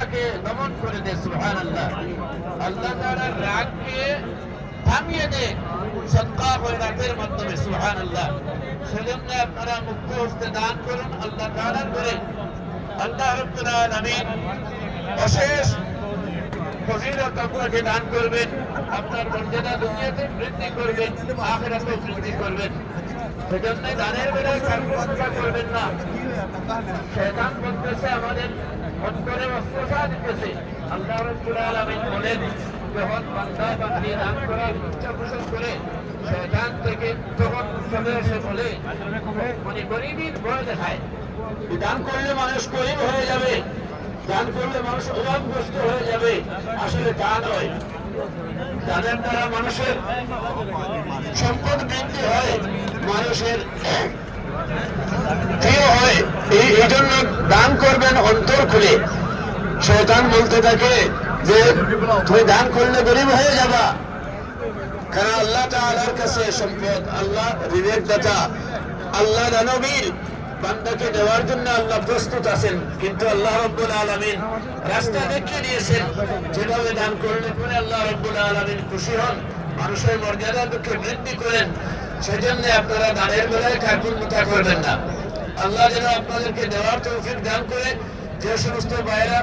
দমন করে দে সুহান আল্লাহ আল্লাহ তাআলার রাগকে থামিয়ে দে সদকা খয়রাতের মাধ্যমে সুহান আল্লাহ সেজন্য আপনারা মুক্ত হস্তে দান করুন, আল্লাহ তাআলার করে আল্লাহ রাব্বুল আলামিন অশেষ ফজিলত আপনাকে দান করবেন, আপনার মর্যাদা দুনিয়াতে বৃদ্ধি করবেন আখিরাতে বৃদ্ধি করবেন। সেজন্য দানের বেলায় কার্যকর্তা করবেন না। শয়তান বলতেছে আমাদের বলেন যখন বান্দা বান্দি দান করার ইচ্ছা থেকে তখন বলে মানে ভয় দেখায় দান করলে মানুষ গরিব হয়ে যাবে। দান করলে মানুষ অভাবগ্রস্ত হয়ে যাবে। আসলে তা নয়। দানের দ্বারা মানুষের সম্পদ বৃদ্ধি হয়। মানুষের দান করবেন অন্তর খুলে। শয়তান বলতে থাকে যে, তুমি দান করলে গরিব হয়ে যাবা। কারণ আল্লাহ তাআলার কাছে সম্পদ, আল্লাহ বিবেক দাতা আল্লাহ দানবীর। বান্দাকে দেওয়ার জন্য আল্লাহ প্রস্তুত আছেন, কিন্তু আল্লাহ রব্বুল আলামিন রাস্তা দেখিয়ে দিয়েছেন, যেভাবে দান করলে পরে আল্লাহ রব্বুল আলামিন খুশি হন। মানুষের মর্যাদা দুঃখে বৃদ্ধি করেন, সেজন্য আপনারা দানের বেলায় কার্পণ্যতা করবেন না। আল্লাহ যেন আপনাদেরকে দেওয়ার তৌফিক দান করে যে সমস্ত ভাইয়েরা